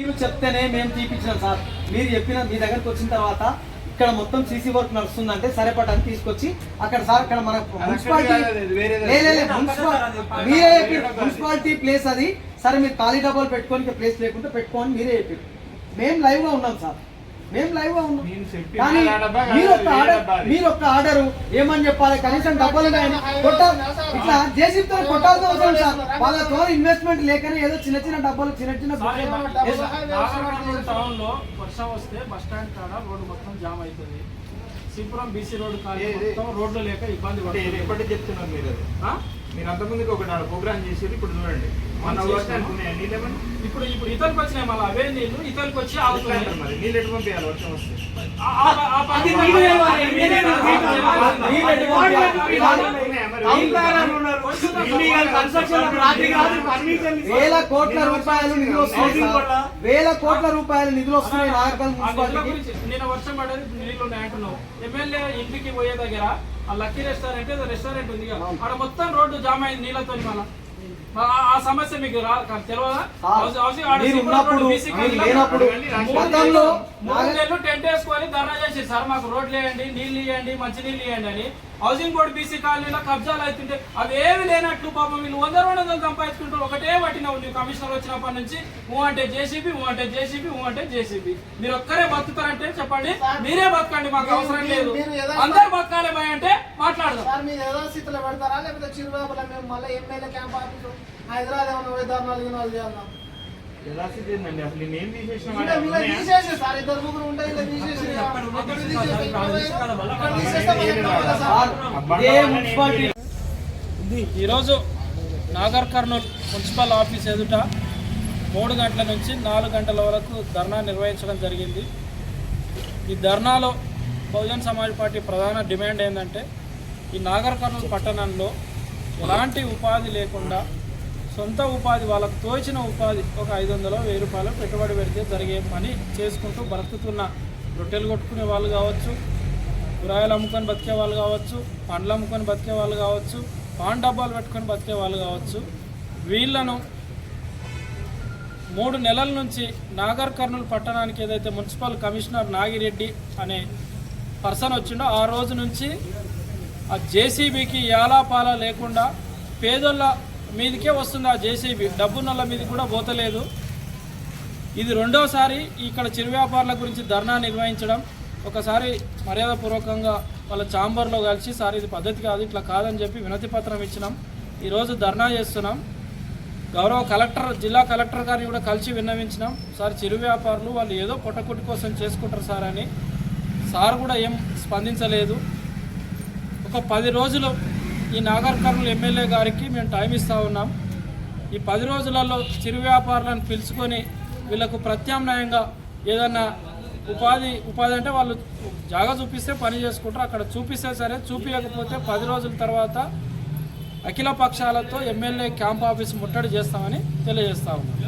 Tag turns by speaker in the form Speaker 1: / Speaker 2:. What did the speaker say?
Speaker 1: మీరు చెప్తేనే మేము తీపించినాం సార్. మీరు చెప్పిన మీ దగ్గరకు వచ్చిన తర్వాత ఇక్కడ మొత్తం సీసీ వర్క్ నడుస్తుందంటే సరే పట్టని తీసుకొచ్చి అక్కడ సార్ ఇక్కడ మన మున్సిపాలిటీ మీరే చెప్పారు మున్సిపాలిటీ ప్లేస్ అది. సరే మీరు ఖాళీ డబ్బాలు పెట్టుకోనికి ప్లేస్ లేకుంటే పెట్టుకోని మీరే చెప్పారు. మేము లైవ్గా ఉన్నాం సార్. మేము లైవ్గా ఉన్నాం. కానీ మీరు ఒక
Speaker 2: వేరే
Speaker 1: ఆర్డర్. మీరు ఒక ఆర్డర్ ఏమని చెప్పాలి? కనీసం డబ్బులు కానీ కొట్ట ఇట్లా జేసీబీతో కొట్టాల్సిన అవసరం సార్. వాళ్ళతో ఇన్వెస్ట్మెంట్ లేకనే ఏదో చిన్న చిన్న డబ్బులు చిన్న చిన్న
Speaker 3: నాగర్కర్నూలు టౌన్లో వర్షం వస్తే బస్ స్టాండ్ కాడ రోడ్డు మొత్తం జామ్ అవుతుంది. సిపురం బీసీ
Speaker 2: ఏ-
Speaker 3: మొత్తం రోడ్లు లేక ఇబ్బంది పడుతుంది
Speaker 2: ఎప్పటికి చెప్తున్నారు మీరు అది? మీరు అంతమందికి ఒక నాలుగు ప్రోగ్రామ్ చేసారు ఇప్పుడు చూడండి మన
Speaker 3: ఇప్పుడు ఇప్పుడు ఇతరులకు వచ్చినాయి మళ్ళీ అవే నీళ్ళు ఇతరులకు వచ్చి ఆగుతున్నాయి
Speaker 2: మరి నీళ్ళు ఎటు పంపించాలి వర్షం వస్తే
Speaker 1: వేల కోట్ల రూపాయలు నిధులు వస్తున్నాయి. వేల కోట్ల రూపాయలు నిధులు వస్తున్నాయి నాగర్కల్
Speaker 3: గురించి నిన్న వర్షం పడేది నీళ్ళు ఉన్నాయి అంటున్నావు. ఎమ్మెల్యే ఇంటికి పోయే దగ్గర ఆ లక్కీ రెస్టారెంట్ రెస్టారెంట్ ఉంది కదా, ఆడ మొత్తం రోడ్డు జామ్ అయింది నీళ్ళతో మళ్ళా. ఆ- సమస్య మీకు తెలియదా మూడు నెలలు టెంట్ వేసుకొని ధర్నా చేసి సార్ మాకు రోడ్లు వేయండి నీళ్ళు ఇవ్వండి మంచి నీళ్ళు ఇవ్వండి అని. హౌసింగ్ బోర్డు బీసీ కాలనీలో కబ్జాలు అవుతుంటే అవి ఏమి లేనట్లు పాపం వీళ్ళు వంద రెండు వందలు సంపాదించుకుంటారు. ఒకటే పట్టినావు నువ్వు కమిషనర్ వచ్చినప్పటి నుంచి ఊ అంటే జేసీబీ ఊ అంటే జేసీబీ ఊ అంటే జేసీబీ. మీరు ఒక్కరే బతుకుతారంటే చెప్పండి. మీరే బతకండి మాకు అవసరం లేదు. అందరు బతకాలి భయ అంటే మాట్లాడదాం.
Speaker 4: సార్ మీరు ఏదో స్థితిలో పెడతారా? లేకపోతే చిరుబాబులో మేము మళ్ళీ ఎమ్మెల్యే క్యాంప్ ఆఫీసు హైదరాబాద్ ఏమైనా పోయి ధర్నాలు గినాలు చేయాలా
Speaker 2: ఎలా అసలు నేను తీసేసిన
Speaker 4: సార్ ఇద్దరు ముగ్గురు ఉంటే ఇలా తీసేసి అక్కడ తీసేసి ఇక్కడ తీసేస్తే మళ్ళీ ఎక్కడ పోతా సార్?
Speaker 1: సార్, ఇదే మున్సిపాలిటీ
Speaker 3: ఈరోజు నాగర్ కర్నూల్ మున్సిపల్ ఆఫీస్ ఎదుట మూడు గంటల నుంచి నాలుగు గంటల వరకు ధర్నా నిర్వహించడం జరిగింది. ఈ ధర్నాలో బహుజన్ సమాజ్ పార్టీ ప్రధాన డిమాండ్ ఏంటంటే ఈ నాగర్ కర్నూల్ పట్టణంలో ఎలాంటి ఉపాధి లేకుండా సొంత ఉపాధి వాళ్ళకు తోచిన ఉపాధి ఒక ఐదు వందలు వెయ్యి రూపాయలు పెట్టుబడి పెడితే జరిగే పని చేసుకుంటూ బ్రతుకుతున్న రొట్టెలు కొట్టుకునే వాళ్ళు కావచ్చు కూరగాయలు అమ్ముకొని బతికే వాళ్ళు కావచ్చు పండ్లు అమ్ముకొని బతికే వాళ్ళు కావచ్చు పాన్ డబ్బాలు పెట్టుకొని బతికే వాళ్ళు కావచ్చు వీళ్ళను మూడు నెలల నుంచి నాగర్ కర్నూలు పట్టణానికి ఏదైతే మున్సిపల్ కమిషనర్ నాగిరెడ్డి అనే పర్సన్ వచ్చిండో ఆ రోజు నుంచి ఆ జేసీబీకి యాలాపాల లేకుండా పేదోళ్ళ మీదకే వస్తుంది ఆ జేసీబీ. డబ్బున్నోళ్ళ మీద కూడా పోతలేదు. ఇది రెండోసారి ఇక్కడ చిరు వ్యాపారుల గురించి ధర్నా నిర్వహించడం ఒకసారి మర్యాదపూర్వకంగా వాళ్ళ ఛాంబర్లో కలిసి సార్ ఇది పద్ధతి కాదు ఇట్లా కాదని చెప్పి వినతి పత్రం ఇచ్చినాం. ఈరోజు ధర్నా చేస్తున్నాం. గౌరవ కలెక్టర్ జిల్లా కలెక్టర్ గారిని కూడా కలిసి విన్నవించినాం. సార్ చిరు వ్యాపారులు వాళ్ళు ఏదో పొట్టకుట్టి కోసం చేసుకుంటారు సార్ అని. సార్ కూడా ఏం స్పందించలేదు. ఒక పది రోజులు ఈ నాగర్ కర్నూలు ఎమ్మెల్యే గారికి మేము టైం ఇస్తూ ఉన్నాం. ఈ పది రోజులలో చిరు వ్యాపారులను పిలుచుకొని వీళ్ళకు ప్రత్యామ్నాయంగా ఏదన్నా ఉపాధి ఉపాధి అంటే వాళ్ళు జాగా చూపిస్తే పని చేసుకుంటారు. అక్కడ చూపిస్తే సరే చూపించకపోతే పది రోజుల తర్వాత అఖిల పక్షాలతో ఎమ్మెల్యే క్యాంప్ ఆఫీస్ ముట్టడి చేస్తామని తెలియజేస్తా ఉన్నాం.